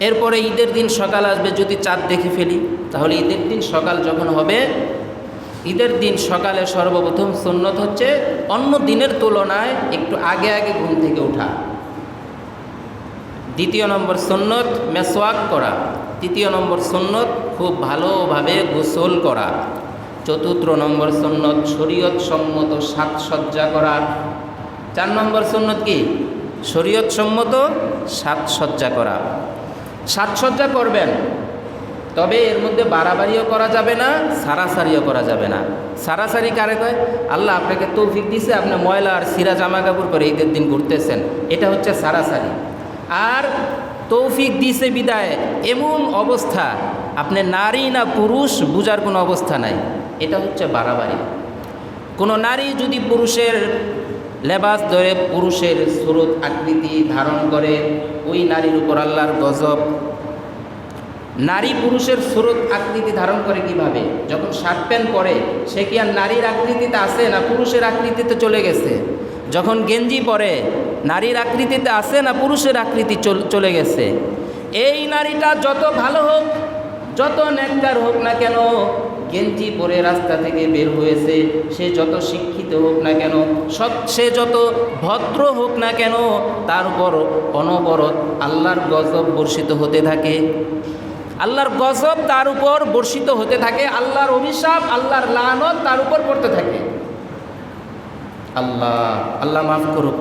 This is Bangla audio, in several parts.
এরপরে ঈদের দিন সকাল আসবে, যদি চাঁদ দেখে ফেলি, তাহলে ঈদের দিন সকাল যখন হবে, ঈদের দিন সকালে সর্বপ্রথম সুন্নত হচ্ছে অন্য দিনের তুলনায় একটু আগে আগে ঘুম থেকে ওঠা। দ্বিতীয় নম্বর সুন্নত, মেসওয়াক করা। তৃতীয় নম্বর সুন্নত, খুব ভালোভাবে গোসল করা। চতুর্থ নম্বর সুন্নত শরীয়ত সম্মত সাজসজ্জা করা। চার নম্বর সুন্নত কি? শরীয়ত সম্মত সাজসজ্জা করা। সাজসজ্জা করবেন। তবে এর মধ্যে বাড়াবাড়িও করা যাবে না, সারাসারিও করা যাবে না। সারাসারি কারে কয়? আল্লাহ আপনাকে তৌফিক দিছে, আপনি ময়লা আর সিরা জামা কাপড় করে ঈদের দিন ঘুরতেছেন। এটা হচ্ছে সারাসারি। আর তৌফিক দিছে বিদায়, এমন অবস্থা, আপনি নারী না পুরুষ বুঝার কোনো অবস্থা নাই। এটা হচ্ছে বাড়াবাড়ি। কোনো নারী যদি পুরুষের লেবাস ধরে পুরুষের স্রোত আকৃতি ধারণ করে। ওই নারীর উপর আল্লাহর গজব। নারী পুরুষের স্রোত আকৃতি ধারণ করে কীভাবে? যখন শার্ট প্যান্ট পরে, সে কি আর নারীর আকৃতিতে আসে না পুরুষের আকৃতিতে চলে গেছে? যখন গেঞ্জি পরে, নারীর আকৃতিতে আসে না পুরুষের আকৃতি চল- চলে গেছে? এই নারীটা যত ভালো হোক, যত নেককার হোক না কেন গেঞ্জি পরে রাস্তা থেকে বের হয়েছে। সে যত শিক্ষিত হোক না কেন সে যত ভদ্র হোক না কেন, তার উপর অনবরত আল্লাহর গজব বর্ষিত হতে থাকে। আল্লাহর গজব তার উপর বর্ষিত হতে থাকে, আল্লাহর অভিশাপ, আল্লাহর লানত তার উপর পড়তে থাকে। আল্লাহ আল্লাহ মাফ করুক।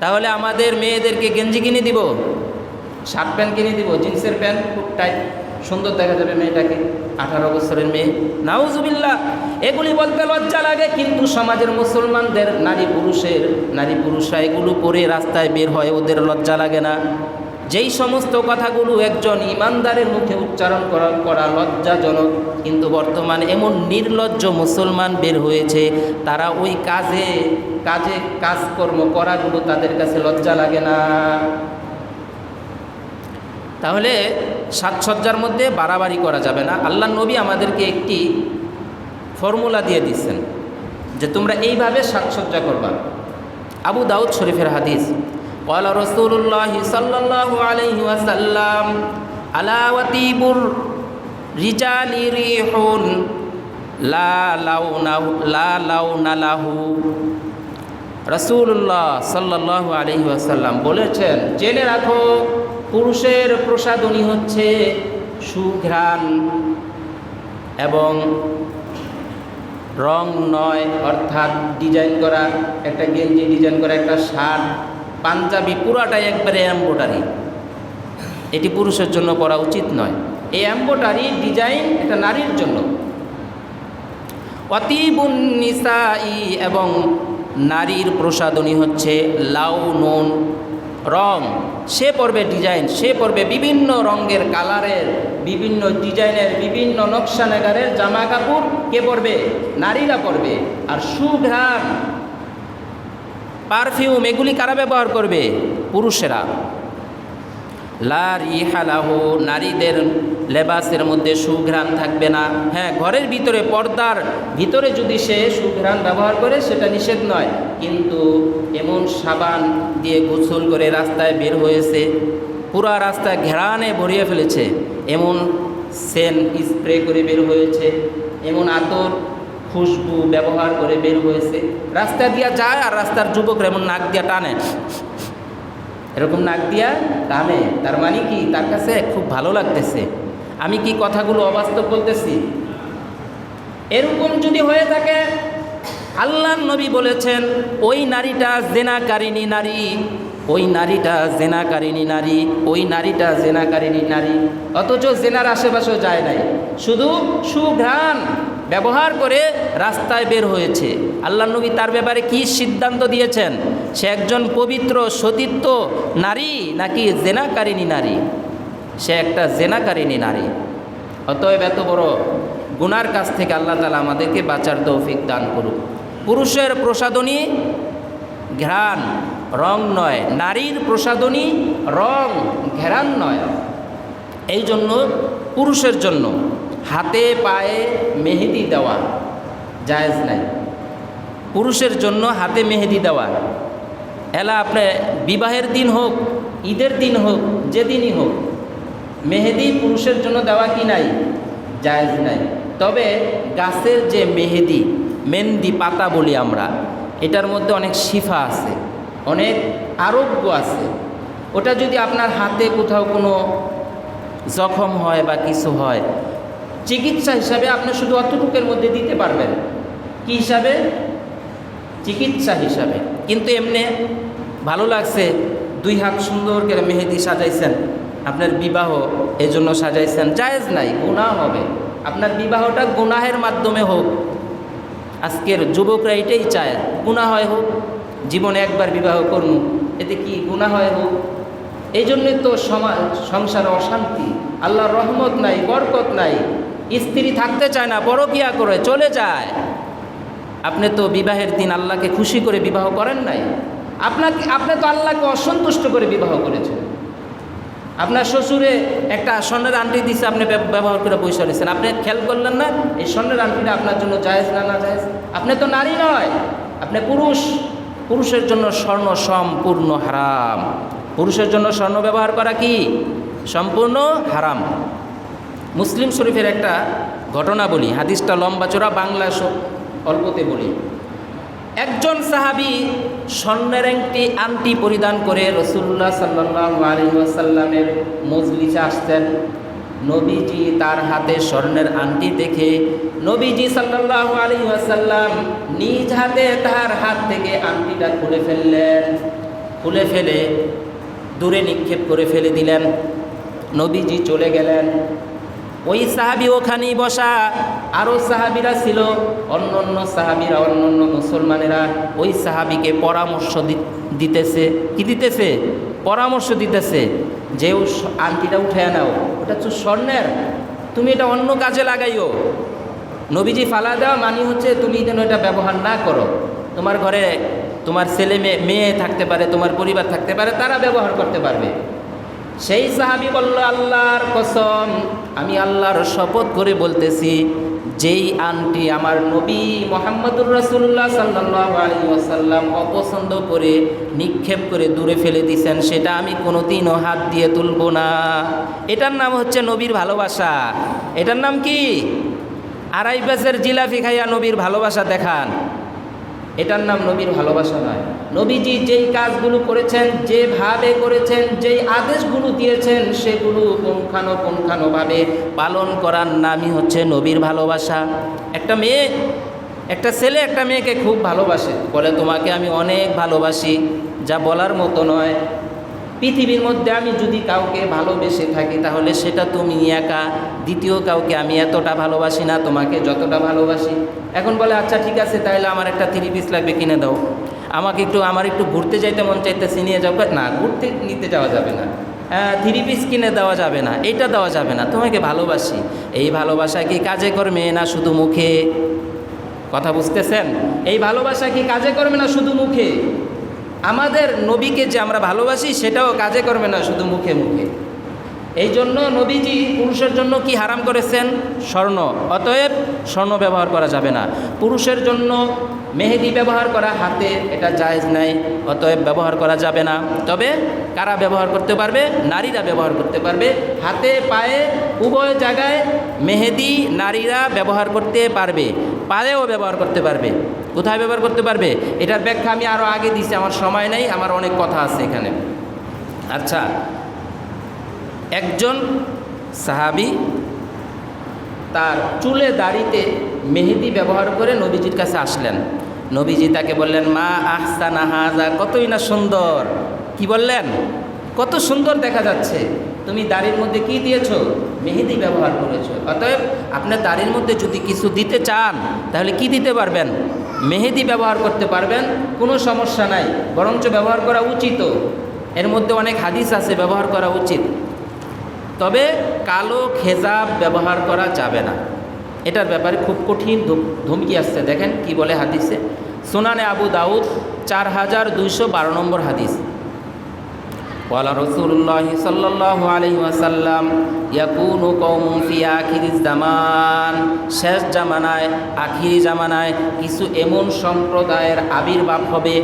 তাহলে আমাদের মেয়েদেরকে গেঞ্জি কিনে দিব? শার্ট প্যান্ট কিনে দিব? জিন্সের প্যান্ট খুব টাইট। সুন্দর দেখা যাবে মেয়েটাকে, আঠারো বছরের মেয়ে। নাউজুবিল্লাহ, এগুলি বলতে লজ্জা লাগে, কিন্তু সমাজের মুসলমানদের, নারী পুরুষের, নারী পুরুষরা এগুলো পরে রাস্তায় বের হয়, ওদের লজ্জা লাগে না। যেই সমস্ত কথাগুলো একজন ইমানদারের মুখে উচ্চারণ করা করা লজ্জাজনক, কিন্তু বর্তমানে এমন নির্লজ্জ মুসলমান বের হয়েছে, তারা ওই কাজে কাজে কাজকর্ম করাগুলো তাদের কাছে লজ্জা লাগে না। তাহলে সাজসজ্জার মধ্যে বাড়াবাড়ি করা যাবে না আল্লাহ নবী আমাদেরকে একটি ফর্মুলা দিয়ে দিচ্ছেন যে তোমরা এইভাবে সাজসজ্জা করবা আবু দাউদ শরীফের হাদিস قال رسول الله صلى الله عليه وسلم ألا وطيب الرجال ريح لا لون لا لون له রসুল্লাহ সাল্লাহ আলহি আসাল্লাম বলেছেন জেনে রাখো পুরুষের প্রসাদনী হচ্ছে সুঘ্রাণ এবং রং নয়, অর্থাৎ ডিজাইন করা, একটা গেঞ্জি ডিজাইন করা, একটা শার্ট, পাঞ্জাবি, পুরাটাই একবারে এম্বোটারি এটি পুরুষের জন্য করা উচিত নয়। এই এম্বোটারি ডিজাইন এটা নারীর জন্য। অতিবুন নিসাই এবং নারীর প্রসাদনী হচ্ছে লাউ, নুন রং। সে পর্বে ডিজাইন, সে পর্বে বিভিন্ন রঙের কালারের, বিভিন্ন ডিজাইনের বিভিন্ন নকশা নেগারের জামা কাপড় কে পরবে? নারীরা পরবে। আর সুঘ্রাণ, পারফিউম এগুলি কারা ব্যবহার করবে? পুরুষেরা। লার ইহালাহ নারীদের লেবাসের মধ্যে সুঘ্রাণ থাকবে না। হ্যাঁ ঘরের ভিতরে পর্দার ভিতরে যদি সে সুঘ্রাণ ব্যবহার করে, সেটা নিষেধ নয়। কিন্তু এমন সাবান দিয়ে গোসল করে রাস্তায় বের হয়েছে, পুরা রাস্তায় ঘেরানে ভরিয়ে ফেলেছে। এমন সেন স্প্রে করে বের হয়েছে, এমন আতর, খুশবু ব্যবহার করে বের হয়েছে। রাস্তা দিয়া যায় আর রাস্তার যুবকরা এমন নাক দিয়া টানে। এরকম নাক দিয়া টানে, তার মানে কি? তার কাছে খুব ভালো লাগতেছে। আমি কি কথাগুলো অবাস্তব বলতেছি? এরকম যদি হয়ে থাকে আল্লাহ নবী বলেছেন, ওই নারীটা জেনাকারিনী নারী, ওই নারীটা জেনাকারিনী নারী, ওই নারীটা জেনাকারিনী নারী। অথচ জেনার আশেপাশেও যায় নাই। শুধু সুঘ্রাণ ব্যবহার করে রাস্তায় বের হয়েছে। আল্লাহ নবী তার ব্যাপারে কি সিদ্ধান্ত দিয়েছেন? সে একজন পবিত্র সতীত্ব নারী নাকি জেনাকারিনী নারী? সে একটা জেনাকারিনী নারী। অতএব এত বড় গুনার কাছ থেকে আল্লাহ তালা আমাদেরকে বাঁচার তৌফিক দান করুক। পুরুষের প্রসাদনী ঘ্রাণ, রং নয়। নারীর প্রসাদনী রং ঘেরান নয়। এই জন্য পুরুষের জন্য হাতে, পায়ে মেহেদি দেওয়া জায়েজ নাই। পুরুষের জন্য হাতে মেহেদি দেওয়া। এলা আপনি বিবাহের দিন হোক, ঈদের দিন হোক, যেদিনই হোক মেহেদি পুরুষের জন্য দেওয়া কি নাই? জায়েজ নাই। তবে গাছের যে মেহেদি, মেহেন্দি পাতা বলি আমরা, এটার মধ্যে অনেক শিফা আছে, অনেক আরোগ্য আছে। ওটা যদি আপনার হাতে কোথাও কোনো জখম হয় বা কিছু হয়, চিকিৎসা হিসাবে আপনি শুধু অতটুকের মধ্যে দিতে পারবেন। কি হিসাবে? চিকিৎসা হিসাবে। কিন্তু এমনি ভালো লাগছে, দুই হাত সুন্দর করে মেহেদি সাজাইছেন। আপনার বিবাহ এজন্য সাজাইছেন, জায়েজ নাই, গুনাহ হবে। আপনার বিবাহটা গুনাহের মাধ্যমে হোক, আজকের যুবকরা এটাই চায়, গুনাহ হয় হোক, জীবনে একবার বিবাহ করুন, এতে কি গুনাহ হয় হোক? এই জন্যই তো সমাজ সংসারে অশান্তি, আল্লাহর রহমত নাই, বরকত নাই, স্ত্রী থাকতে চায় না পরকিয়া করে, চলে যায়। আপনি তো বিবাহের দিন আল্লাহকে খুশি করে বিবাহ করেন নাই। আপনাকে, আপনি তো আল্লাহকে অসন্তুষ্ট করে বিবাহ করেছেন। আপনার শ্বশুরে একটা স্বর্ণের আংটি দিছে, আপনি ব্যবহার করে পয়সা রয়েছেন। আপনি খেয়াল করলেন না? এই স্বর্ণের আংটিটা আপনার জন্য জায়েজ না না জায়েজ? আপনি তো নারী নয়। আপনি পুরুষ। পুরুষের জন্য স্বর্ণ সম্পূর্ণ হারাম। পুরুষের জন্য স্বর্ণ ব্যবহার করা কি? সম্পূর্ণ হারাম। মুসলিম শরীফের একটা ঘটনা বলি, হাদিসটা লম্বা চোরা বাংলা অল্পতে বলি। একজন সাহাবি স্বর্ণের একটি আংটি পরিধান করে রসুল্লাহ সাল্লাহ আলহিহাসাল্লামের মজলিসে আসতেন নবীজি তার হাতে স্বর্ণের আংটি দেখে নবীজি সাল্লাহ আলহিহাসাল্লাম নিজ হাতে তার হাত থেকে আংটিটা খুলে ফেললেন। খুলে ফেলে দূরে নিক্ষেপ করে ফেলে দিলেন। নবীজি চলে গেলেন। ওই সাহাবি ওখানেই বসা। আরও সাহাবিরা ছিল অন্য অন্য সাহাবিরা অন্য অন্য মুসলমানেরা ওই সাহাবিকে পরামর্শ দিতেছে। কি দিতেছে? পরামর্শ দিতেছে যে, ও আংটিটা উঠে নাও। ওটা তো স্বর্ণের। তুমি এটা অন্য কাজে লাগাইও। নবীজি ফালা দেওয়া মানে হচ্ছে তুমি যেন এটা ব্যবহার না করো। তোমার ঘরে তোমার ছেলে মেয়ে মেয়ে থাকতে পারে, তোমার পরিবার থাকতে পারে, তারা ব্যবহার করতে পারবে। সেই সাহাবি বলল, আল্লাহর কসম, আমি আল্লাহর শপথ করে বলতেছি, যেই আনটি আমার নবী মোহাম্মদুর রসুল্লাহ সাল্লাহ আলী ওয়াসাল্লাম অপছন্দ করে, নিক্ষেপ করে দূরে ফেলে দিছেন, সেটা আমি কোনোদিনও হাত দিয়ে তুলব না। এটার নাম হচ্ছে নবীর ভালোবাসা। এটার নাম কি? আড়াই পেসের জিলাপি খাইয়া নবীর ভালোবাসা দেখান। এটার নাম নবীর ভালোবাসা নয়। নবীজি যেই কাজগুলো করেছেন, যেভাবে করেছেন, যেই আদেশগুলো দিয়েছেন, সেগুলো পুঙ্খানুপুঙ্খানুভাবে পালন করার নামই হচ্ছে নবীর ভালোবাসা। একটা মেয়ে, একটা ছেলে একটা মেয়েকে খুব ভালোবাসে। বলে, তোমাকে আমি অনেক ভালোবাসি। যা বলার মতো নয়। পৃথিবীর মধ্যে আমি যদি কাউকে ভালোবেসে থাকি, তাহলে সেটা তুমি একা, দ্বিতীয় কাউকে আমি এতটা ভালোবাসি না, তোমাকে যতটা ভালোবাসি। এখন বলে আচ্ছা ঠিক আছে তাহলে আমার একটা থ্রি পিস লাগবে, কিনে দাও। আমাকে একটু, আমার একটু ঘুরতে যাইতে মন চাইতেছে, নিয়ে যাও। না, ঘুরতে নিতে যাওয়া যাবে না। থ্রি পিস কিনে দেওয়া যাবে না, এটা দেওয়া যাবে না, তোমাকে ভালোবাসি। এই ভালোবাসা কি কাজে করবে না শুধু মুখে? কথা বুঝতেছেন? এই ভালোবাসা কি কাজে করবে না শুধু মুখে? আমাদের নবীকে যে আমরা ভালোবাসি, সেটাও কাজে করবে না শুধু মুখে মুখে। এই জন্য নবীজি পুরুষের জন্য কি হারাম করেছেন? স্বর্ণ। অতএব স্বর্ণ ব্যবহার করা যাবে না। পুরুষের জন্য মেহেদি ব্যবহার করা হাতে, এটা জায়েজ নাই। অতএব ব্যবহার করা যাবে না। তবে কারা ব্যবহার করতে পারবে? নারীরা ব্যবহার করতে পারবে। হাতে, পায়ে, উভয় জায়গায় মেহেদি নারীরা ব্যবহার করতে পারবে। পায়েও ব্যবহার করতে পারবে। কোথায় ব্যবহার করতে পারবে? এটার ব্যাখ্যা আমি আরও আগে দিছি, আমার সময় নেই, আমার অনেক কথা আছে এখানে। আচ্ছা একজন সাহাবি তার চুলে দাড়িতে মেহেদি ব্যবহার করে নবীজির কাছে আসলেন। নবীজি তাকে বললেন, মা আহসানা হাজা কতই না সুন্দর। কি বললেন? কত সুন্দর দেখা যাচ্ছে। তুমি দাড়ির মধ্যে কি দিয়েছ? মেহেদি ব্যবহার করেছ। অতএব, আপনার দাড়ির মধ্যে যদি কিছু দিতে চান, তাহলে কি দিতে পারবেন? মেহেদি ব্যবহার করতে পারবেন, কোনো সমস্যা নাই। বরঞ্চ ব্যবহার করা উচিত। এর মধ্যে অনেক হাদিস আছে, ব্যবহার করা উচিত। তবে কালো খেজাব ব্যবহার করা যাবে না। এটার ব্যাপারে খুব কঠিন ধমকি আসছে। দেখেন কি বলে হাদিসে? সোনানে আবু দাউদ, চার হাজার দুইশো বারো নম্বর হাদিস। ওয়ালা রসুল্লাহ সাল্লাহ আলহি ওয়াসাল্লাম ইয়াকুনু কৌম ফি আখিরি জামান শেষ জামানায়, আখিরি জামানায় কিছু এমন সম্প্রদায়ের আবির্ভাব হবে।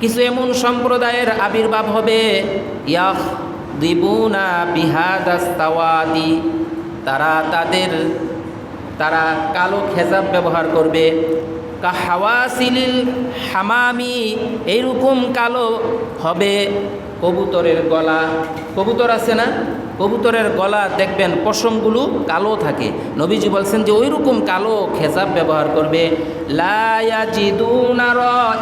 কিছু এমন সম্প্রদায়ের আবির্ভাব হবে। ইয়াহ দিবুনা বিহাদাস্তাওয়াদি তারা তাদের, তারা কালো খেজাব ব্যবহার করবে। কা হাওয়াসিলিল হামামি এইরকম কালো হবে কবুতরের গলা। কবুতর আছে না? কবুতরের গলা দেখবেন, পশমগুলো কালো থাকে। নবীজি বলছেন যে ওই রকম কালো খেজাব ব্যবহার করবে।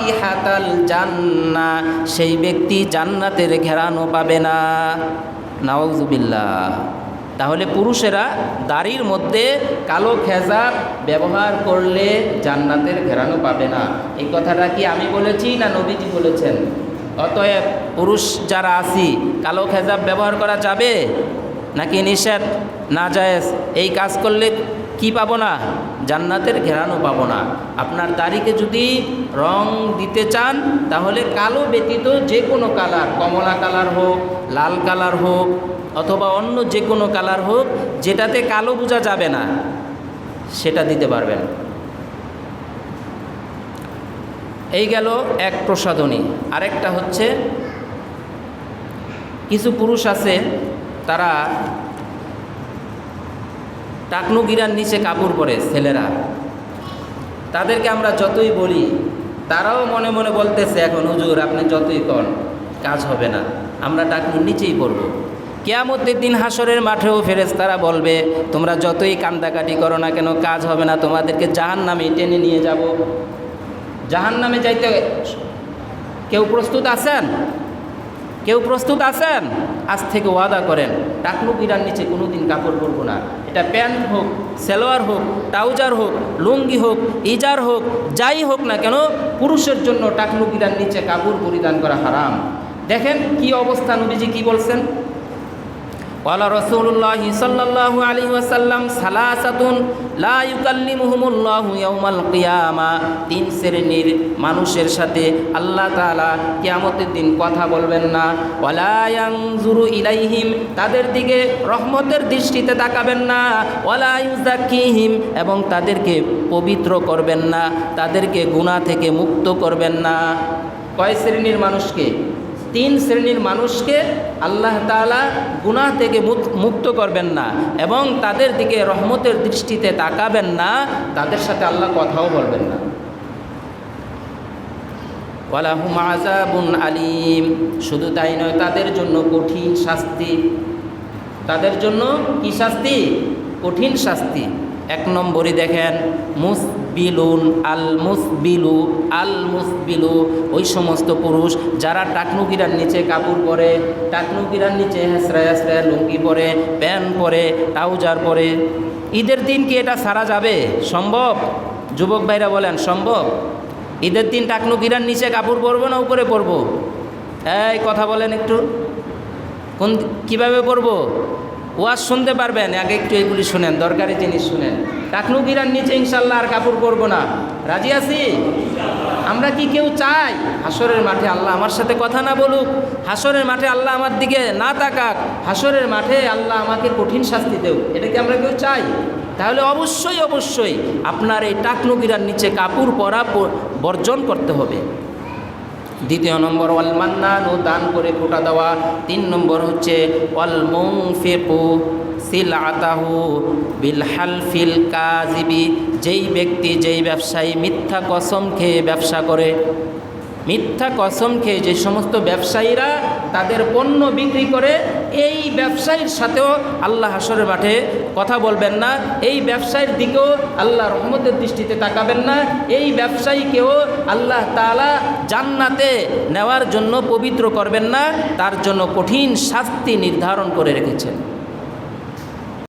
ইহাতাল জান্না, সেই ব্যক্তি জান্নাতের ঘেরানো পাবে না। নাউজুবিল্লাহ। তাহলে পুরুষেরা দাড়ির মধ্যে কালো খেজাব ব্যবহার করলে জান্নাতের ঘেরানো পাবে না। এই কথাটা কি আমি বলেছি না নবীজি বলেছেন? অতএব পুরুষ যারা আছি কালো খেজাব ব্যবহার করা যাবে নাকি নিষেধ? না জায়েজ। এই কাজ করলে কি পাবো না? জান্নাতের ঘেরানো পাবো না। আপনার দাড়িকে যদি রং দিতে চান, তাহলে কালো ব্যতীত যে কোনো কালার কমলা কালার হোক, লাল কালার হোক অথবা অন্য যে কোনো কালার হোক, যেটাতে কালো বোঝা যাবে না, সেটা দিতে পারবেন। এই গেল এক প্রসাধনী। আরেকটা হচ্ছে, কিছু পুরুষ আছে, তারা টাকনু গিরার নিচে কাপড় পরে, ছেলেরা। তাদেরকে আমরা যতই বলি, তারাও মনে মনে বলতেছে এখন, হুজুর, আপনি যতই কন, কাজ হবে না। আমরা টাকনুর নিচেই পড়ব। কেয়ামতের দিন হাসরের মাঠেও ফেরেস তারা বলবে, তোমরা যতই কান্দাকাটি করো না কেন, কাজ হবে না, তোমাদেরকে জাহান নামে টেনে নিয়ে যাব। জাহান নামে যাইতে কেউ প্রস্তুত আছেন? কেউ প্রস্তুত আছেন? আজ থেকে ওয়াদা করেন টাকলু কিরার নিচে কোনো দিন কাপড় পরবো না। এটা প্যান্ট হোক, সেলোয়ার হোক, ট্রাউজার হোক, লুঙ্গি হোক, ইজার হোক, যাই হোক না কেন, পুরুষের জন্য টাকলু কিরার নিচে কাপড় পরিধান করা হারাম। দেখেন কি অবস্থা নবীজি কি বলছেন? قال رسول الله صلى الله عليه وسلم ثلاثة لا يكلمهم الله يوم القيامة তিন শ্রেণীর মানুষের সাথে আল্লাহ তাআলা কিয়ামতের দিন কথা বলবেন না ওয়ালা ইয়ানজুরু ইলাইহিম তাদের দিকে রহমতের দৃষ্টিতে তাকাবেন না ওয়ালা ইউজাক্কিহিম এবং তাদেরকে পবিত্র করবেন না তাদেরকে গুনাহ থেকে মুক্ত করবেন না কয় শ্রেণীর মানুষকে তিন শ্রেণির মানুষকে আল্লাহ তাআলা গুনাহ থেকে মুক- মুক্ত করবেন না এবং তাদের দিকে রহমতের দৃষ্টিতে তাকাবেন না, তাদের সাথে আল্লাহ কথাও বলবেন না। আলিম। শুধু তাই নয়, তাদের জন্য কঠিন শাস্তি। তাদের জন্য কি শাস্তি? কঠিন শাস্তি। এক নম্বরই দেখেন মুসবিলুন, আল মুসবিলু আল মুসবিলু। ওই সমস্ত পুরুষ যারা টাকনুকিরার নিচে কাপড় পরে, টাকনুকিরার নিচে হেসরা হেসরা লুঙ্গি পরে, প্যান্ট পরে, ট্রাউজার পরে। ঈদের দিন কি এটা সারা যাবে? সম্ভব? যুবক ভাইরা বলেন, সম্ভব। ঈদের দিন টাকনুকিরার নিচে কাপড় পরবো না উপরে পরবো? এই কথা বলেন একটু। কোন, কীভাবে পড়ব ওয়াজ শুনতে পারবেন, আগে একটু এগুলি শুনেন, দরকারি জিনিস শুনেন। টাকনু গিরার নিচে ইনশাল্লাহ আর কাপড় পরবো না। রাজি আছি? আমরা কি কেউ চাই? হাসরের মাঠে আল্লাহ আমার সাথে কথা না বলুক। হাসরের মাঠে আল্লাহ আমার দিকে না তাকাক। হাসরের মাঠে আল্লাহ আমাকে কঠিন শাস্তি দেও। এটা কি আমরা কেউ চাই? তাহলে অবশ্যই অবশ্যই আপনার এই টাকনু গিরার নিচে কাপড় পরা বর্জন করতে হবে। দ্বিতীয় নম্বর অল মান্নান ও দান করে কোটা দেওয়া। তিন নম্বর হচ্ছে মং ফেপু সিল আতাহু বিল হালফিল কাজিবি যেই ব্যক্তি, যেই ব্যবসায়ী মিথ্যা কসম খেয়ে ব্যবসা করে, মিথ্যা কসম খেয়ে যে সমস্ত ব্যবসায়ীরা তাদের পণ্য বিক্রি করে এই ব্যবসায়ীর সাথেও আল্লাহ হাসরের মাঠে কথা বলবেন না। এই ব্যবসায়ীর দিকেও আল্লাহ রহমতের দৃষ্টিতে তাকাবেন না। এই ব্যবসায়ীকেও আল্লাহ তালা জান্নাতে নেওয়ার জন্য পবিত্র করবেন না। তার জন্য কঠিন শাস্তি নির্ধারণ করে রেখেছেন।